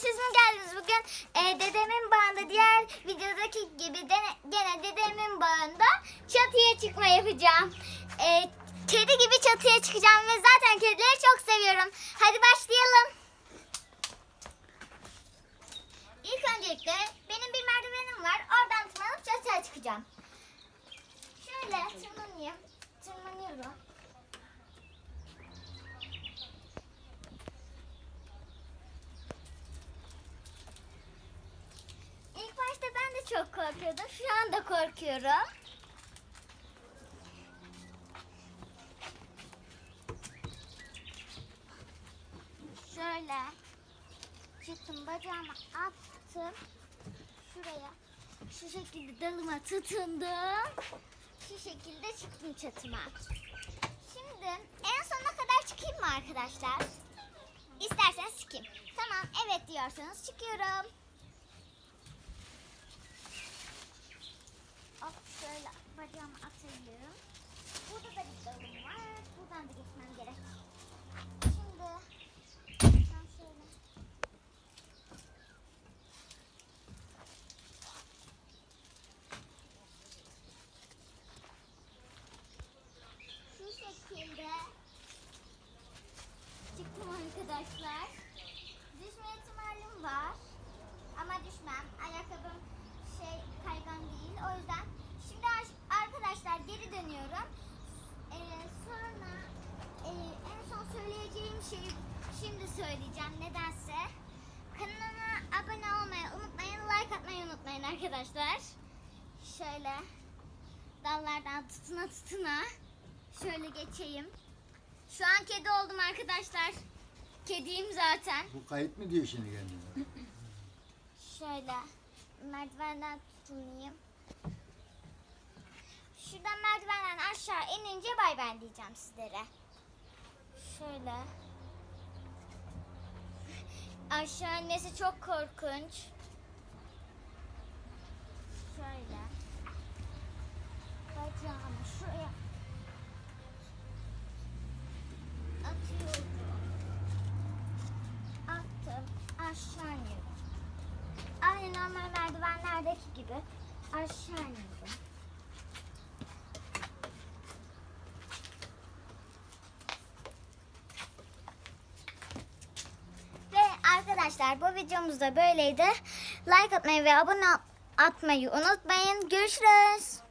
siz mi geldiniz? Bugün e, dedemin bağında diğer videodaki gibi de, gene dedemin bağında çatıya çıkma yapacağım. E, kedi gibi çatıya çıkacağım ve zaten kedileri çok seviyorum. Hadi başlayalım. İlk öncelikle benim bir merdivenim var. Oradan tırmanıp çatıya çıkacağım. Şöyle tırmanayım. Tırmanıyorum. İlk başta ben de çok korkuyordum. Şu anda korkuyorum. Şöyle çıktım bacağımı attım. Şuraya şu şekilde dalıma tutundum. Şu şekilde çıktım çatıma. Şimdi en sonuna kadar çıkayım mı arkadaşlar? İsterseniz çıkayım. Tamam evet diyorsanız çıkıyorum. Hop şöyle bacağımı atayım. Burada da bir dalım var. Buradan da geçmem gerek. Şimdi ben şöyle şu şekilde çıktım arkadaşlar. Düşme ihtimalim var. Ama düşmem. Ayakkabım şey kaygan değil. O yüzden şimdi ar- arkadaşlar geri dönüyorum. Ee, sonra e, en son söyleyeceğim şeyi şimdi söyleyeceğim. Nedense. Kanalıma abone olmayı unutmayın. Like atmayı unutmayın arkadaşlar. Şöyle dallardan tutuna tutuna şöyle geçeyim. Şu an kedi oldum arkadaşlar. Kediyim zaten. Bu kayıt mı diyor şimdi kendine? Şöyle merdivenden tutunayım. Şuradan merdivenden aşağı inince bay bay diyeceğim sizlere. Şöyle. Aşağı inmesi çok korkunç. Normal merdivenlerdeki gibi aşağı iniyorum. Ve arkadaşlar bu videomuz da böyleydi. Like atmayı ve abone atmayı unutmayın. Görüşürüz.